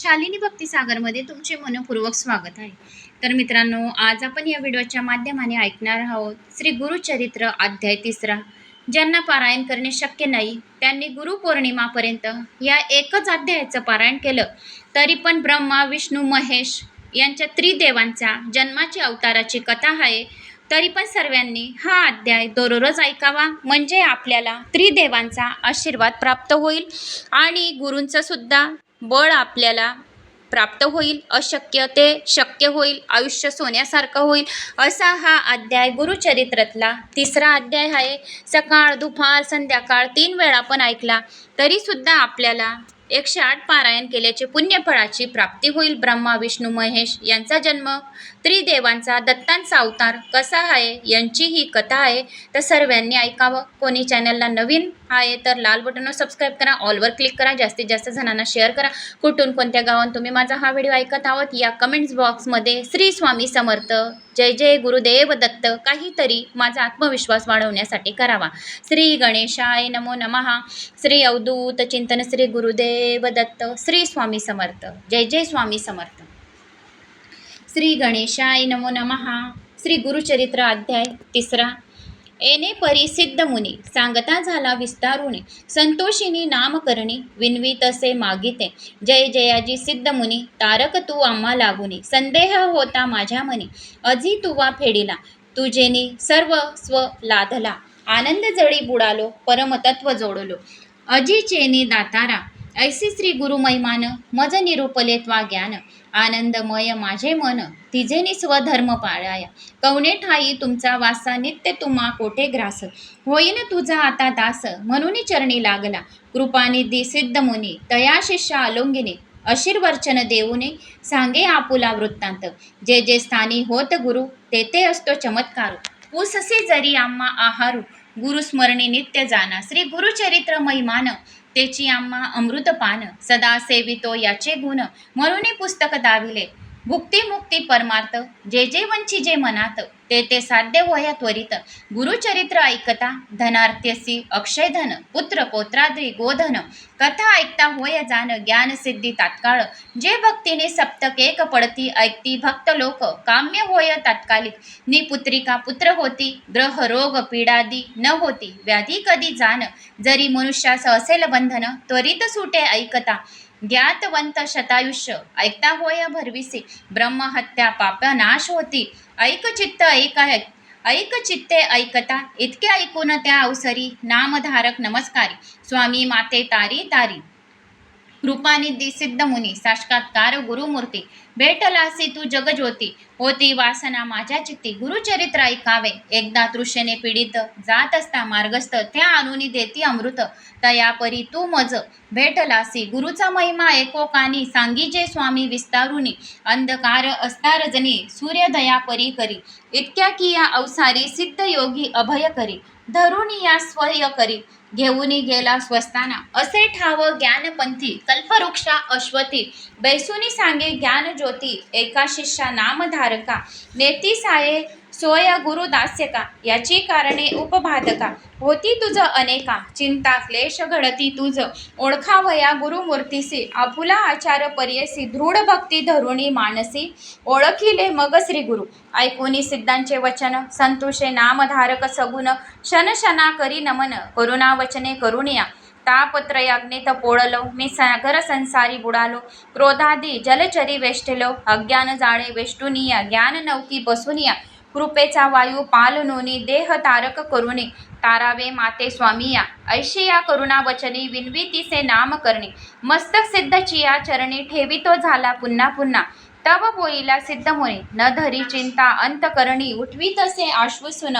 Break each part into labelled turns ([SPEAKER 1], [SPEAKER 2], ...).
[SPEAKER 1] शालिनी भक्तिसागरमध्ये तुमचे मनपूर्वक स्वागत आहे. तर मित्रांनो आज आपण या व्हिडिओच्या माध्यमाने ऐकणार आहोत श्री गुरुचरित्र अध्याय तिसरा. ज्यांना पारायण करणे शक्य नाही त्यांनी गुरुपौर्णिमापर्यंत या एकच अध्यायाचं पारायण केलं. तरी पण ब्रह्मा विष्णू महेश यांच्या त्रिदेवांचा जन्माची अवताराची कथा आहे. तरी पण सर्वांनी हा अध्याय दररोज ऐकावा. म्हणजे आपल्याला त्रिदेवांचा आशीर्वाद प्राप्त होईल आणि गुरूंचंसुद्धा बळ आपल्याला प्राप्त होईल अशक्य ते शक्य होईल आयुष्य सोन्यासारखं होईल असा हा अध्याय गुरुचरित्रातला तिसरा अध्याय आहे. सकाळ दुपार संध्याकाळ तीन वेळा पण ऐकला. तरीसुद्धा आपल्याला एकशे आठ पारायण केल्याचे पुण्यफळाची प्राप्ती होईल. ब्रह्मा विष्णू महेश यांचा जन्म त्रिदेवांचा दत्तांचा अवतार कसा आहे यांची ही कथा आहे. तर सर्वांनी ऐकावं. कोणी चॅनलला नवीन आहे तर लाल बटनवर सबस्क्राईब करा. ऑलवर क्लिक करा. जास्तीत जास्त जणांना शेअर करा. कुठून कोणत्या गावात तुम्ही माझा हा व्हिडिओ ऐकत आहोत? या कमेंट्स बॉक्समध्ये श्री स्वामी समर्थ जय जय गुरुदेव दत्त. काहीतरी माझा आत्मविश्वास वाढवण्यासाठी करावा. श्री गणेशाय नमो नमः. श्री अवधूत चिंतन श्री गुरुदेव दत्त. श्री स्वामी समर्थ. जय जय स्वामी समर्थ. श्री गणेशाय नमो नमः. श्री गुरुचरित्र अध्याय तिसरा. एने परिसिद्ध मुनी सांगता झाला विस्तारुणी संतोषिनी नामकरणी विनवी तसे मागिते. जय जयाजी सिद्ध मुनी तारक तू आम्हा लागुनी संदेह होता माझ्या मनी अजी तुवा फेडिला तुझेनी सर्व स्व लाधला आनंद जळी बुडालो परमतत्व जोडलो. अजिचेनी दातारा ऐसी श्री गुरुमहिमान मज निरुपले त्वा ज्ञान. आनंदमय माझे मन तिजेनी स्वधर्म पाळाया. कवणे ठाई तुमचा वासा नित्य तुम्हा कोठे ग्रास? होईन तुझा आता दास म्हणून चरणी लागला. कृपानिधी सिद्ध मुनी तया शिष्य अलोंगिनी अशीर्वर्चन देऊने सांगे आपुला वृत्तांत. जे जे स्थानी होत गुरु तेथे असतो चमत्कार. पुससे जरी आम्हा आहारू गुरुस्मरणी नित्य जाना. श्री गुरुचरित्र महिमान तेची आम्हा अमृतपान सदा सेवितो याचे गुण. म्हणून पुस्तक दाविले. भुक्ती मुक्ती परमार्थ जे जे वंची जे मनात ते ते साध्य वया त्वरित. गुरुचरित्र ऐकता धनार्थ्यसी अक्षय धन पुत्र पोत्राद्री गोधन. कथा ऐकता होय जाण ज्ञान सिद्धी तात्काळ. जे भक्तीने सप्तक एक पडती ऐकती भक्त लोक. काम्य होय तात्कालिक. निपुत्रिका पुत्र होती ग्रह रोग पीडादी न होती व्याधी कधी जाण. जरी मनुष्यास असेल बंधन त्वरित सुटे ऐकता. ज्ञातवंत शतायुष्य. ऐकता होय भरविसे. ब्रह्महत्या पाप नाश होती. ऐक चित्त ऐक ऐक ऐक चित्ते ऐकता. इतके ऐकून त्या अवसरी. नामधारक नमस्कारी. स्वामी माते तारी तारी. कृपानिधी सिद्ध मुनी साक्षात्कार गुरुमूर्ती. भेटलासी तू जगज्योती. होती वासना माझ्या चित्ती. गुरुचरित्र ऐकावे. एकदा तृष्येने पीडित जात असता मार्गस्थ त्या अनुनी देती अमृत. तयापरी तू मज. भेटलासी गुरुचा महिमा एकोकानी. सांगीजे स्वामी विस्तारुनी. अंधकार असता रजनी सूर्यदया परी करी. इतक्या की या अवसारी सिद्ध योगी अभय करी. धरुणी या स्वय करी. घेऊनही गेला स्वस्ताना असे ठाव ज्ञानपंथी कल्पवृक्षा अश्वती बैसुनी सांगे ज्ञानज्योती एका शिष्या नामधारका नेती साये सोय गुरुदास्यका याची कारणे उपबाधका. होती तुझ अनेका चिंता क्लेश घडती तुझ. ओळखावया गुरुमूर्तीसी आपुला आचार पर्यसी दृढ भक्ती धरुणी मानसी ओळखिले मग श्री गुरु ऐकोनी सिद्धांचे वचन संतोषे नामधारक सगुण शनशना करी नमन करुणा वचने करुणिया तापत्रयाग्नेत पोळलो मी सागर संसारी बुडालो क्रोधादी जलचरी वेष्टिलो अज्ञान जाळे वेष्टुनिया ज्ञान नौकी बसुनिया कृपेचा वायू पालनोनी देह तारक करुणे तारावे माते स्वामिया ऐशिया करुणा वचनी विनवितीसे नाम करणे मस्तक सिद्धची या चरणी ठेवितो झाला पुन्हा पुन्हा तव बोईला सिद्ध मुनी न धरी चिंता अंतकरणी उठवी तसे आश्वसून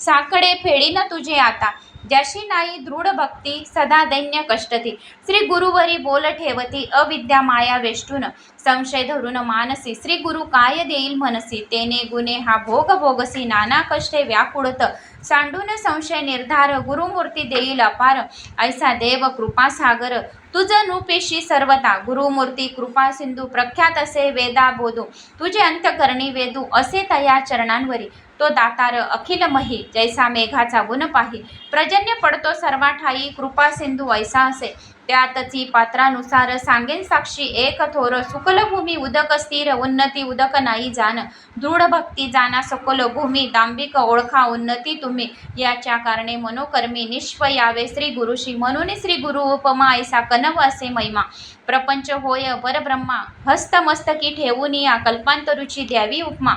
[SPEAKER 1] साकडे फेडी न तुझे आता ज्याशी नाही दृढ भक्ती सदा दैन्य कष्टती. श्री गुरुवरी बोल ठेवती अविद्या माया वेष्टून. संशय धरून मानसी श्री गुरु काय देईल मनसी? तेने गुणे हा भोग भोगसी नाना कष्टे व्याकुळत. सांडून संशय निर्धार गुरुमूर्ती देईल अपार. ऐसा देव कृपा सागर तुझ नृपेशी सर्वता गुरुमूर्ती कृपा सिंधू प्रख्यात असे वेदा बोधू तुझे अंतकरणी वेदू असे तया चरणांवरी. तो दातार अखिल मही जैसा मेघाचा गुण पाही. प्रजन्य पडतो सर्वा ठाई कृपा सिंधू ऐसा असे. त्यातची पात्रानुसार सांगेन साक्षी एक थोर सुकलभूमी उदक स्थिर उन्नती उदक नाही जाण. दृढ भक्ती जाना सकल भूमी दांबिक ओळखा उन्नती तुम्ही. याच्या कारणे मनोकर्मी निष्प यावे श्री गुरुशी. म्हणून श्री गुरु उपमा ऐसा कनव असे महिमा. प्रपंच होय परब्रह्मा. हस्तमस्तकी ठेवून या कल्पांतरुची द्यावी उपमा.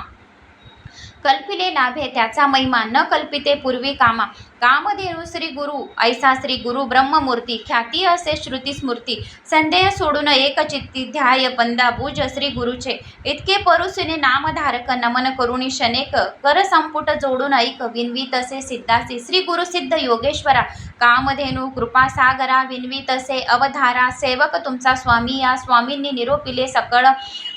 [SPEAKER 1] कल्पिले लाभे त्याचा महिमा न कल्पिते पूर्वी कामा. कामधेनु श्री गुरु ऐसा श्री गुरु ब्रह्ममूर्ती ख्याती असे श्रुती स्मृती संदेह सोडून एक चित्ती ध्याय बंदा भुज श्री गुरुचे. इतके परुसुने नामधारक नमन करुणी शनेक कर संपुट जोडून ऐक विनवी तसे सिद्धासी श्री गुरु सिद्ध योगेश्वरा. कामधेनु कृपासागरा विनवी तसे अवधारा सेवक तुमचा स्वामी या स्वामींनी निरोपिले सकळ.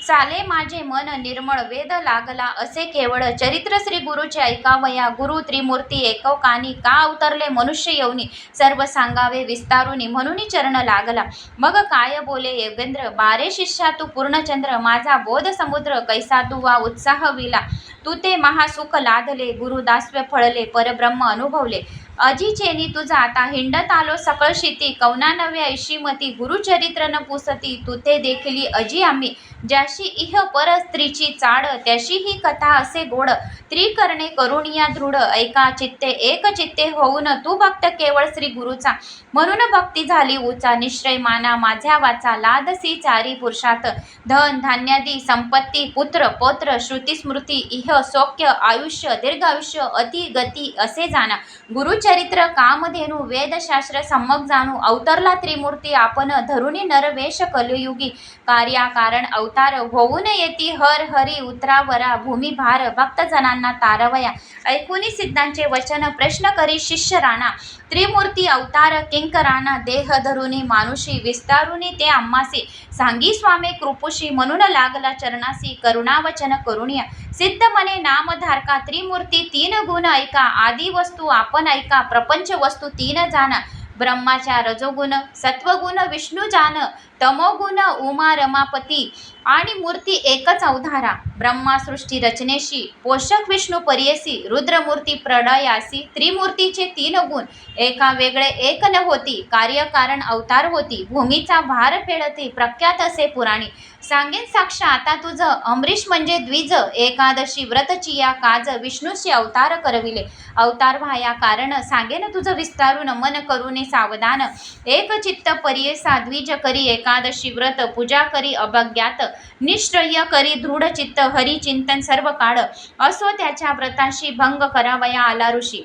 [SPEAKER 1] साले माझे मन निर्मळ वेद लागला असे केवळ चरित्र श्री गुरुचे ऐकावया गुरु त्रिमूर्ती एकव कानी का अवतरले मनुष्य येऊनी सर्व सांगावे विस्तारुनी म्हणून चरण लागला. मग काय बोले योगेंद्र? बारे शिष्या तू पूर्णचंद्र माझा बोध समुद्र कैसा तू वा उत्साह विला. तू ते महासुख लादले गुरुदास्व्य फळले परब्रह्म अनुभवले. अजिचेनी तुझा आता हिंडत आलो सकळ शिती कवना नव्या ऐशीमती गुरुचरित्र न पुसती तू ते देखली अजी आम्ही. ज्याशी इह पर स्त्रीची चाड त्याशी ही कथा असे गोड. त्रिकरणे करुणिया दृढ. ऐका चित्ते एक चित्ते होऊन तू भक्त केवळ श्री गुरुचा. म्हणून भक्ती झाली उचा निश्चय माना माझ्या वाचा. लादसी चारी पुरुषात धन धान्यादी संपत्ती पुत्र पौत्र श्रुती स्मृती इह सौख्य आयुष्य दीर्घायुष्य अति गती असे जाणा गुरुचरित्र कामधेनु वेदशास्त्र सम्मक जाणू. अवतरला त्रिमूर्ती आपण धरुणी नरवेश कलयुगी. कार्या कारण अव होऊन येती हर हरी उतरावरा. भूमिभार भक्तजनांना तारवया. ऐकुनी सिद्धांचे वचन प्रश्न करी शिष्य राणा त्रिमूर्ती अवतार किंकराणा देह धरुनी मानुषी विस्तारुनी ते अम्मासी सांगी स्वामी कृपुशी म्हणून लागला चरणासी करुणावचन करुणिया. सिद्ध मने नामधारका त्रिमूर्ती तीन गुण ऐका. आदी वस्तू आपण ऐका प्रपंच वस्तू तीन जाणा ब्रह्माच्या रजोगुण सत्वगुण विष्णू जान तमोगुण उमा रमापती. आणि मूर्ती एकच अवधारा. ब्रह्मा सृष्टी रचनेशी पोषक विष्णू पर्येसी रुद्रमूर्ती प्रणयासी त्रिमूर्तीचे तीन गुण. एका वेगळे एक न होती कार्यकारण अवतार होती भूमीचा भार फेडते प्रख्यात असे पुराणी. सांगेन साक्ष आता तुझं अमरीश म्हणजे द्विज. एकादशी व्रतची या काज विष्णूशी अवतार करविले. अवतार व्हाया कारण सांगेन तुझं विस्तारून मन करुने सावधान. एक चित्त पर्येसा द्विज करी एकादशी व्रत पूजा करी अभज्ञात. निश्चय करी दृढचित्त हरिचिंतन सर्व काळ. असो त्याच्या व्रताशी भंग करावया आला ऋषी.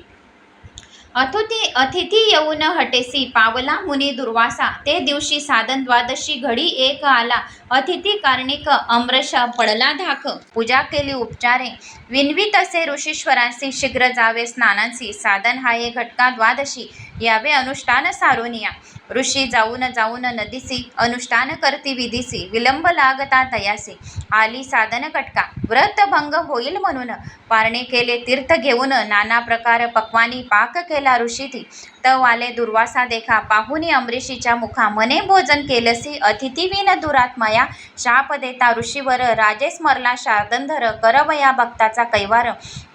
[SPEAKER 1] अथुती अतिथी येऊन हटेसी पावला मुनी दुर्वासा. ते दिवशी साधन द्वादशी घडी एक आला. अतिथी कार्णिक अमृष पडला धाक. पूजा केली उपचारे. विनवीत तसे ऋषीश्वरांसी शीघ्र जावे स्नानांसी साधन हाये घटका द्वादशी. यावे अनुष्ठान सारोनिया. ऋषी जाऊन जाऊन नदीसी अनुष्ठान करती विधीसी. विलंब लागता तयासी आली साधन कटका. व्रत भंग होईल म्हणून. पारणे केले तीर्थ घेऊन नाना प्रकार पक्वानी पाक केला ऋषीती. तव आले दुर्वासा देखा. पाहुनी अमरीशीच्या मुखा. मने भोजन केलसी. अतिथी दुरात्माया दुरात्मया. शाप देता ऋषीवर. राजे स्मरला शार्दंधर करवया भक्ताचा कैवार.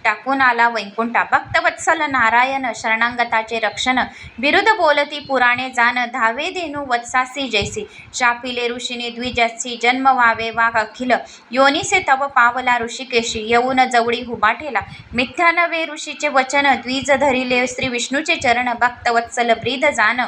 [SPEAKER 1] टाकून आला वैकुंठा. भक्तवत्सल नारायण शरणांगताचे रक्षण. विरुद्ध बोलती पुराणे जाण. धावे धेनू वत्सासी जैसी. शापिले ऋषीने द्विजसी जन्म व्हावे वाघ अखिल. योनिसे तव पावला ऋषिकेशी. येऊन जवळी हुबा ठेला. मिथ्या नवे ऋषीचे वचन. द्विज धरिले श्री विष्णूचे चरण. भक्तवत्सल ब्रीद जाण.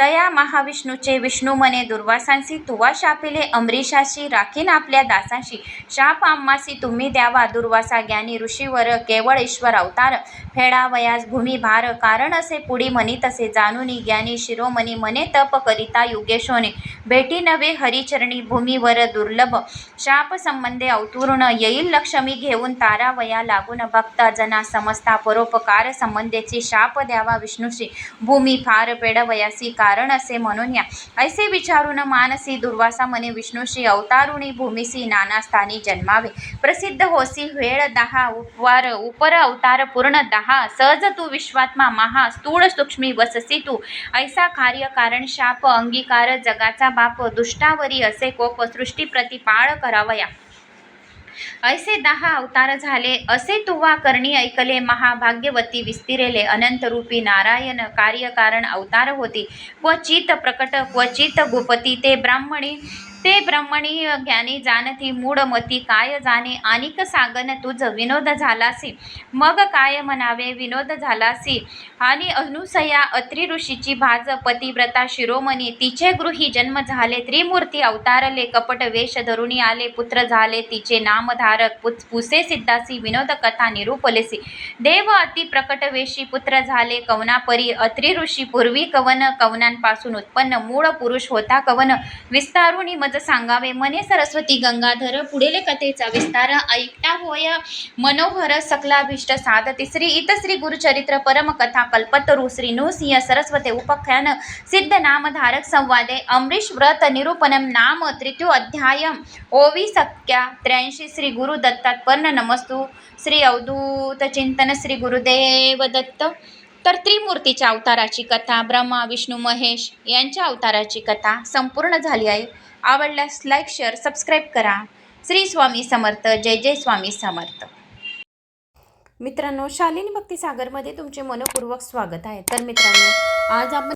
[SPEAKER 1] तया महाविष्णूचे विष्णू मने दुर्वासांसी तुवा शापिले अमरीशाशी राखीन आपल्या दासांशी. शाप आम्हासी तुम्ही द्यावा दुर्वासा ज्ञानी ऋषीवर केवळ ईश्वर अवतार. फेडावयास भूमी भार कारण असे पुढी मनी तसे जाणूनी ज्ञानी शिरोमणी मने तप करिता योगेशोने. भेटी नवे हरिचरणी भूमीवर दुर्लभ. शाप संबंधे अवतूर्ण येईल लक्ष्मी घेऊन तारावया लागून भक्त जना समजता परोपकार संबंधेची शाप द्यावा विष्णूशी. भूमी फार पेडवयासी कारण असे म्हणून या. ऐसे विचारून मानसी दुर्वासा मने विष्णूशी अवतारुणी भूमिसी नाना स्थानी जन्मावे. प्रसिद्ध होसी वेळ दहा उपवार उपर अवतार पूर्ण दहा. सहज तू विश्वात्मा महा स्थूळ सूक्ष्मी वससी तू. ऐसा कार्य कारण शाप अंगीकार जगाचा बाप दुष्टावरी असे कोप सृष्टी प्रतिपाळ करावया. ऐसे दहा अवतार झाले. असे तुवा करणी ऐकले. महाभाग्यवती विस्तिरेले. अनंतरूपी नारायण कार्यकारण अवतार होती. क्वचित प्रकट क्वचित गुपती. ते ब्राह्मणी ते ब्रह्मणी ज्ञानी जाणती मूढमती काय जाणे? आणिक सांगन तुझ विनोद झालासी. मग काय म्हणावे? विनोद झालासी. आणि अनुसया अत्रि ऋषीची भाज पतिव्रता शिरोमणी तिचे गृही जन्म झाले. त्रिमूर्ती अवतारले कपट वेश धरुणी आले पुत्र झाले तिचे नामधारक पुस पुसे सिद्धासी विनोद कथा निरूपलेसी. देव अति प्रकट वेशी पुत्र झाले कवनापरी अत्री ऋषी पूर्वी कवन कवनांपासून उत्पन्न मूळ पुरुष होता कवन. विस्तारुणी मज सांगावे मने सरस्वती गंगाधर पुढील कथेचा विस्तार ऐकता होय. मनोहर सकलाभिष्ट साध तिसरी इतश्री गुरुचरित्र परमकथा कल्पतरू श्री नृसिंह सरस्वते उपख्यान सिद्ध नामधारक संवादे अमरीश व्रत निरूपणम नाम तृतीय अध्याय ओवी सख्या त्र्याऐंशी श्री गुरु दत्तात पर्ण नमस्तू. श्री अवधूत चिंतन श्री गुरुदेव दत्त. तर त्रिमूर्तीच्या अवताराची कथा ब्रह्मा विष्णू महेश यांच्या अवताराची कथा संपूर्ण झाली आहे. आवडल्यास लाईक शेअर सबस्क्राईब करा. श्री स्वामी समर्थ जय जय स्वामी समर्थ. मित्रांनो शालिनी भक्ती सागरमध्ये तुमचे मनपूर्वक स्वागत आहे. तर मित्रांनो आज आपण